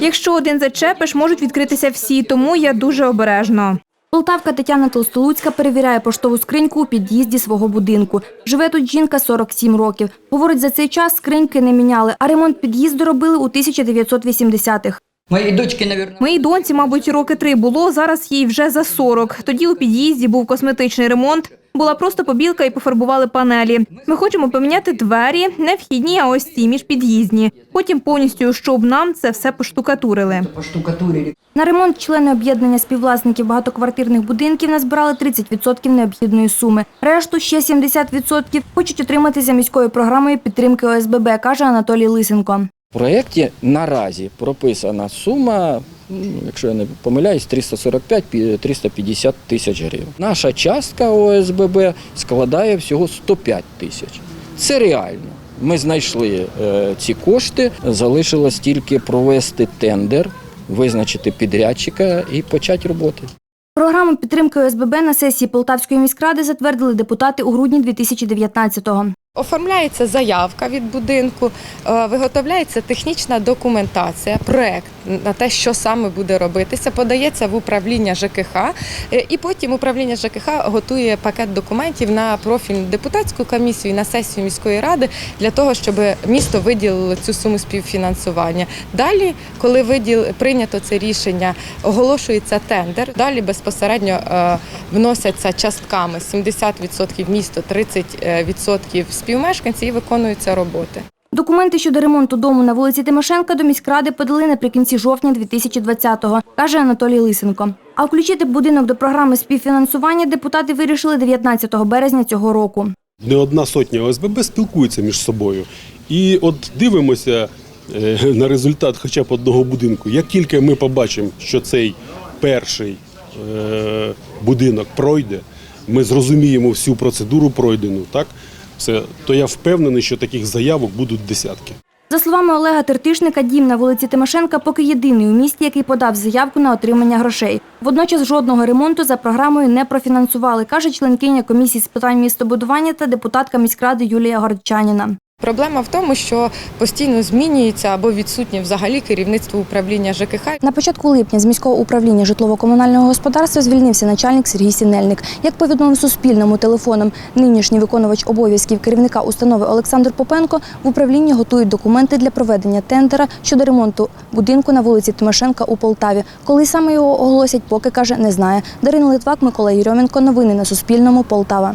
Якщо один зачепиш, можуть відкритися всі, тому я дуже обережно. Полтавка Тетяна Толстолуцька перевіряє поштову скриньку у під'їзді свого будинку. Живе тут жінка 47 років. Говорить, за цей час скриньки не міняли, а ремонт під'їзду робили у 1980-х. моей дочке, наверное, Моїй доньці, мабуть, роки три було, зараз їй вже за 40. Тоді у під'їзді був косметичний ремонт. Була просто побілка і пофарбували панелі. Ми хочемо поміняти двері, не вхідні, а ось ці міжпід'їздні. Потім повністю, щоб нам це все поштукатурили. На ремонт члени об'єднання співвласників багатоквартирних будинків назбирали 30% необхідної суми. Решту ще 70% хочуть отримати за міською програмою підтримки ОСББ, каже Анатолій Лисенко. В проєкті наразі прописана сума, якщо я не помиляюсь, 345-350 тисяч гривень. Наша частка ОСББ складає всього 105 тисяч. Це реально. Ми знайшли е, ці кошти, залишилось тільки провести тендер, визначити підрядчика і почати роботи. Програму підтримки ОСББ на сесії Полтавської міськради затвердили депутати у грудні 2019-го. Оформляється заявка від будинку, е, виготовляється технічна документація, проект на те, що саме буде робитися, подається в управління ЖКХ, е, і потім управління ЖКХ готує пакет документів на профільну депутатську комісію на сесію міської ради для того, щоб місто виділило цю суму співфінансування. Далі, коли виділ прийнято це рішення, оголошується тендер. Далі безпосередньо е, вносяться частками 70% місто, 30% співмешканці і виконуються роботи. Документи щодо ремонту дому на вулиці Тимошенка до міськради подали наприкінці жовтня 2020-го, каже Анатолій Лисенко. А включити будинок до програми співфінансування депутати вирішили 19 березня цього року. Не одна сотня ОСББ спілкуються між собою. І от дивимося е, на результат хоча б одного будинку. Як тільки ми побачимо, що цей перший е, будинок пройде, ми зрозуміємо всю процедуру пройдену, так? Все, то я впевнений, що таких заявок будуть десятки. За словами Олега Тертишника, дім на вулиці Тимошенка поки єдиний у місті, який подав заявку на отримання грошей. Водночас жодного ремонту за програмою не профінансували, каже членкиня комісії з питань містобудування та депутатка міськради Юлія Горчаніна. Проблема в тому, що постійно змінюється або відсутнє взагалі керівництво управління ЖКХ. На початку липня з міського управління житлово-комунального господарства звільнився начальник Сергій Сінельник. Як повідомив Суспільному телефоном, нинішній виконувач обов'язків керівника установи Олександр Попенко в управлінні готують документи для проведення тендера щодо ремонту будинку на вулиці Тимошенка у Полтаві. Коли саме його оголосять, поки каже, не знає. Дарина Литвак, Микола Єрьоменко. Новини на Суспільному. Полтава.